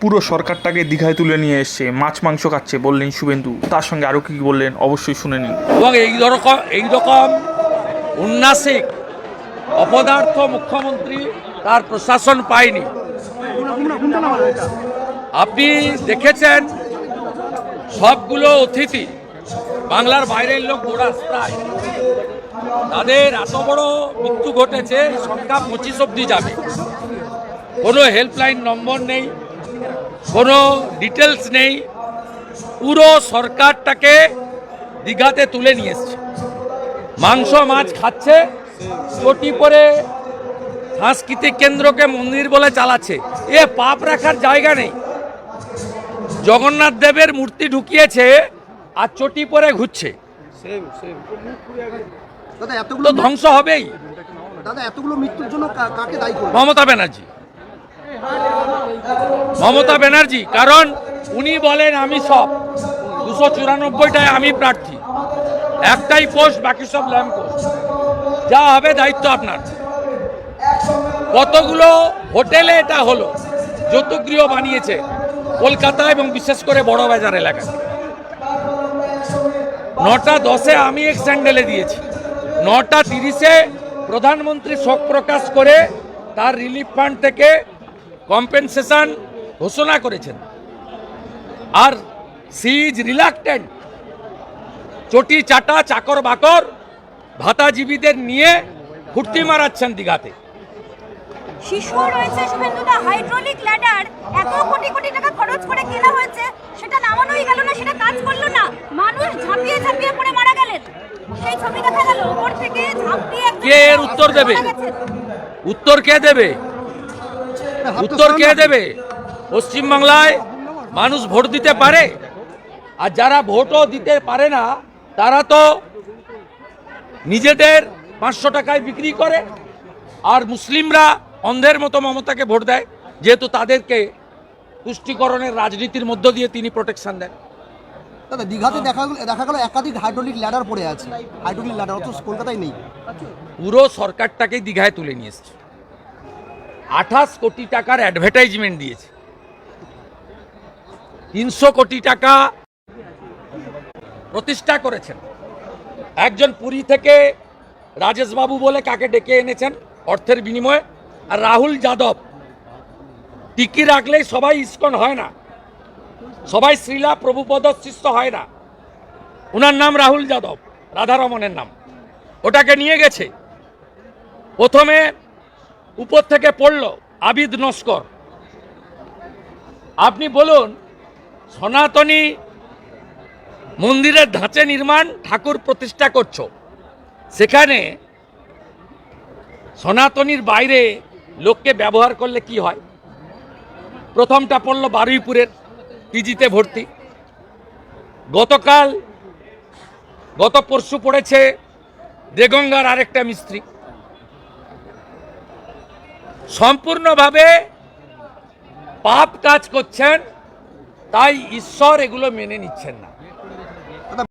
পুরো সরকারটাকে দীঘায় তুলে নিয়ে এসছে, মাছ, মাংস খাচ্ছে বললেন শুভেন্দু। তার সঙ্গে আরও কী বললেন অবশ্যই শুনে নিন। এবং এই রকম এই রকম উন্নাসিক অপদার্থ মুখ্যমন্ত্রী তার প্রশাসন পায়নি। আপনি দেখেছেন, সবগুলো অতিথি, বাংলার বাইরের লোক প্রায় তাদের এত বড় মৃত্যু ঘটেছে, সংখ্যা পঁচিশ অব্দি যাবে। কোনো হেল্পলাইন নম্বর নেই। কোনো ডিটেলস নেই। পুরো সরকারটাকে দীঘাতে তুলে নিয়ে এসছে। মাংস মাছ খাচ্ছে চটি পরে সাংস্কৃতিক কেন্দ্রকে মন্দির বলে চালাচ্ছে। এ পাপ রাখার জায়গা নেই। জগন্নাথ দেবের মূর্তি ঢুকিয়েছে আর চটি পরে ঘুরছে। তো ধ্বংস হবেই। দাদা এতগুলো মৃত্যুর জন্য কাকে দায়ী মমতা ব্যানার্জি। মমতা ব্যানার্জি, কারণ উনি বলেন আমি সব। দুশো চুরানব্বইটায় আমি প্রার্থী। একটাই পোস্ট, বাকি সব ল্যাম্প পোস্ট। যা হবে দায়িত্ব আপনার। কতগুলো হোটেলে এটা হলো যৌতুগৃহ বানিয়েছে কলকাতা এবং বিশেষ করে বড় বাজার এলাকায় নটা দশে আমি এক স্যান্ডেলে দিয়েছি। নটা তিরিশে প্রধানমন্ত্রী শোক প্রকাশ করে তার রিলিফ ফান্ড থেকে কম্পেনসেশন ঘোষণা করেছেন। আর সি ইজ রিলাক্টেন্ট চটি চাটা চাকর বাকর ভাতাজীবীদের নিয়ে ফুর্তি মারাচ্ছেন দীঘাতে। শিশু রয়েছে শুভেন্দুদা। হাইড্রোলিক ল্যাডার এত কোটি কোটি টাকা খরচ করে কেনা হয়েছে সেটা নামানোই গেল না সেটা কাজ করল না। মানুষ ঝাঁপিয়ে ঝাঁপিয়ে পড়ে মারা গেলেন। সেই ছবি দেখা গেল উপর থেকে ঝাঁপিয়ে কে এর উত্তর দেবে? উত্তর কে দেবে? উত্তর কে দেবে? পশ্চিমবাংলায় মানুষ ভোট দিতে পারে। আর যারা ভোটও দিতে পারে না তারা তো নিজেদের পাঁচশো টাকায় বিক্রি করে আর মুসলিমরা অন্ধের মতো মমতাকে ভোট দেয় যেহেতু তাদেরকে তুষ্টিকরণের রাজনীতির মধ্য দিয়ে তিনি প্রোটেকশন দেন। দাদা দীঘাতে দেখা গেল দেখা গেল একাধিক হাইড্রোলিক ল্যাডার পড়ে আছে। হাইড্রোলিক ল্যাডার অথচ কলকাতায় নেই। পুরো সরকারটাকেই দীঘায় তুলে নিয়ে এসছে। আঠাশ কোটি টাকার অ্যাডভার্টাইজমেন্ট দিয়েছে। তিনশো কোটি টাকা প্রতিষ্ঠা করেছেন। একজন পুরী থেকে রাজেশবাবু বলে কাকে ডেকে এনেছেন অর্থের বিনিময়ে? আর রাহুল যাদব, টিকি রাখলেই সবাই ইস্কন হয় না। সবাই শ্রীলা প্রভুপদ শিষ্য হয় না। ওনার নাম রাহুল যাদব রাধারমনের নাম। ওটাকে নিয়ে গেছে। প্রথমে উপর থেকে পড়ল, আবিদ নস্কর। আপনি বলুন, সনাতনী মন্দিরের ধাঁচে নির্মাণ ঠাকুর প্রতিষ্ঠা করছ। সেখানে সনাতনীর বাইরে লোককে ব্যবহার করলে কি হয়? প্রথমটা পড়ল বারুইপুরের পিজিতে ভর্তি। গতকাল, গত পরশু পড়েছে দেগঙ্গার আরেকটা মিস্ত্রি। সম্পূর্ণভাবে পাপ কাজ করছেন তাই ঈশ্বর এগুলো মেনে নিচ্ছেন না।